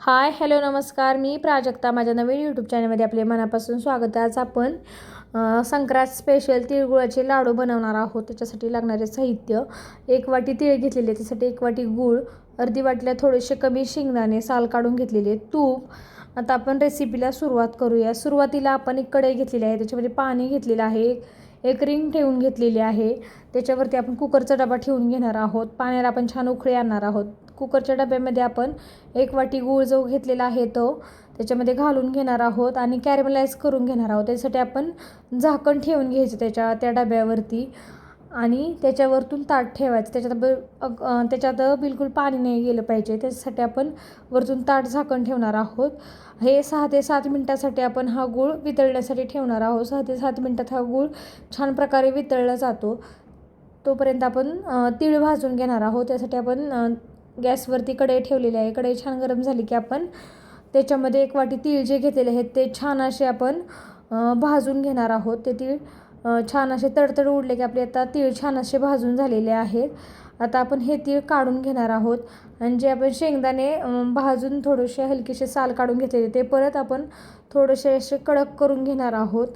Hi hello नमस्कार. मी प्राजक्ता. माझ्या नवीन YouTube चॅनलमध्ये आपले मनापासून स्वागत आहे. आज आपण संक्रांत स्पेशल तिळगुळाचे लाडू बनवणार आहोत. त्याच्यासाठी लागणारे साहित्य एक वाटी तीळ घेतलेले त्यासाठी एक वाटी गूळ अर्धी वाटीला थोडेसे कमी शेंगदाणे साल काढून घेतलेले तूप. आता आपण रेसिपीला सुरुवात करूया. सुरुवातीला आपण एक कढई घेतलेली आहे. त्याच्यामध्ये पाणी घेतलेलं आहे. एक रिंग ठेवून घेतलेली आहे. त्याच्यावरती आपण कुकरचा डबा ठेवून घेणार आहोत. पाण्याला आपण छान उखळी आणणार आहोत. कुकरच्या डब्यामध्ये आपण एक वाटी गूळ जो घेतलेला आहे तो त्याच्यामध्ये घालून घेणार आहोत आणि कॅरेमलाइज करून घेणार आहोत. त्यासाठी आपण झाकण ठेवून घ्यायचं त्याच्या त्या डब्यावरती आणि त्याच्यावरतून ताट ठेवायचं. त्याच्यात ब त्याच्यात बिलकुल पाणी नाही गेलं पाहिजे. त्याच्यासाठी आपण वरतून ताट झाकण ठेवणार आहोत. हे सहा ते सात मिनटासाठी आपण हा गूळ वितळण्यासाठी ठेवणार आहोत. सहा ते सात मिनटात हा गूळ छान प्रकारे वितळला जातो. तोपर्यंत आपण तीळ भाजून घेणार आहोत. त्यासाठी आपण गॅसवरती कढई ठेवलेली आहे. कढई छान गरम झाली की आपण त्याच्यामध्ये एक वाटी तीळ जे घेतलेले आहेत ते छान असे आपण भाजून घेणार आहोत. ते तीळ छान असे तडतड उडले की आपले आता तीळ छान असे भाजून झालेले आहेत आता आपण हे तीळ काढून घेणार आहोत आणि जे आपण शेंगदाणे भाजून थोडेसे हलकेसे साल काढून घेतलेले ते परत आपण थोडेसे असे कडक करून घेणार आहोत.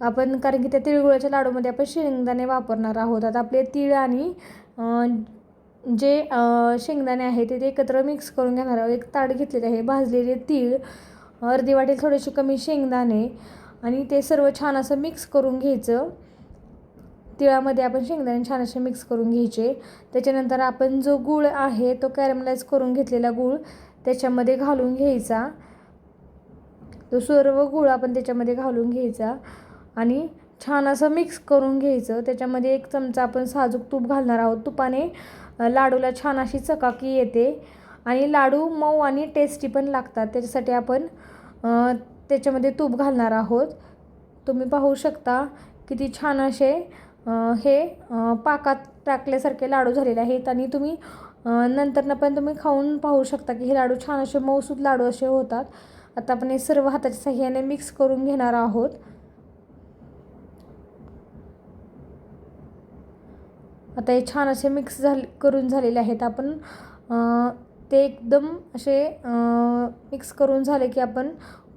आपण कारण की त्या तिळगुळाच्या लाडूमध्ये आपण शेंगदाणे वापरणार आहोत. आता आपले तीळ आणि जे शेंगदाणे आहे ते ते एकत्र मिक्स करून घेणार आहोत. एक ताट घेतलेले आहे भाजलेले तीळ. अर्धी वाटेल थोडेसे कमी शेंगदाणे आणि ते सर्व छान असं मिक्स करून घ्यायचं. तिळामध्ये आपण शेंगदाणे छान असे मिक्स करून घ्यायचे. त्याच्यानंतर आपण जो गूळ आहे तो कॅरमलाइज करून घेतलेला गूळ त्याच्यामध्ये घालून घ्यायचा. तो सर्व गूळ आपण त्याच्यामध्ये घालून घ्यायचा आणि छान असं मिक्स करून घ्यायचं. त्याच्यामध्ये एक चमचा आपण साजूक तूप घालणार आहोत. तुपाने लाडूला छान अशी चकाकी येते. आणि लाडू मऊ आणि टेस्टी पण लागतात. त्याच्यासाठी आपण त्याच्यामध्ये तूप घालणार आहोत. तुम्ही पाहू शकता किती छान असे हे पाकात टाकल्यासारखे लाडू झालेले आहेत. आणि तुम्ही नंतरनं पण तुम्ही खाऊन पाहू शकता की हे लाडू छान असे मऊसूद लाडू असे होतात. आता आपण हे सर्व हाताच्या साह्याने मिक्स करून घेणार आहोत. आता हे छान असे मिक्स झाले करून झालेले आहेत आपण. ते एकदम असे मिक्स करून झाले की आपण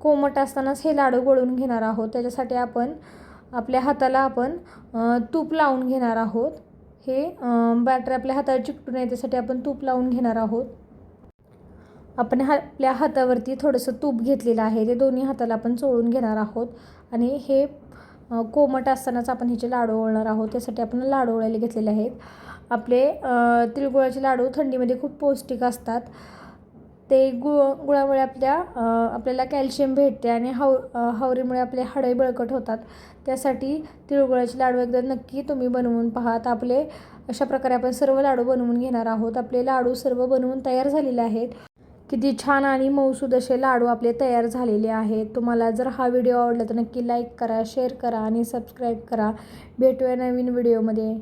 कोमट असतानाच हे लाडू गळून घेणार आहोत. त्याच्यासाठी आपण आपल्या हाताला आपण तूप लावून घेणार आहोत. हे बॅटर आपल्या हाताला चिकटू नये त्यासाठी आपण तूप लावून घेणार आहोत. आपण हा आपल्या हातावरती थोडंसं तूप घेतलेलं आहे. ते दोन्ही हाताला आपण चोळून घेणार आहोत. आणि हे कोमट असतानाच आपण ह्याचे लाडू ओळणार आहोत. त्यासाठी आपण लाडू ओळायला घेतलेले आहेत. आपले तिळगुळाचे लाडू थंडीमध्ये खूप पौष्टिक असतात. ते गुळ गुळामुळे आपल्या आपल्याला कॅल्शियम भेटते आणि हाव हावरीमुळे आपले हाडे बळकट होतात. त्यासाठी तिळगुळाचे लाडू एकदा नक्की तुम्ही बनवून पाहात आपले अशा प्रकारे आपण सर्व लाडू बनवून घेणार आहोत. आपले लाडू सर्व बनवून तयार झालेले आहेत. किती छान आणि मऊसूद असे लाडू आपले तयार झालेले आहेत. तुम्हाला जर हा व्हिडिओ आवडला तर नक्की लाईक करा शेअर करा आणि सबस्क्राईब करा. भेटूया नवीन व्हिडिओमध्ये.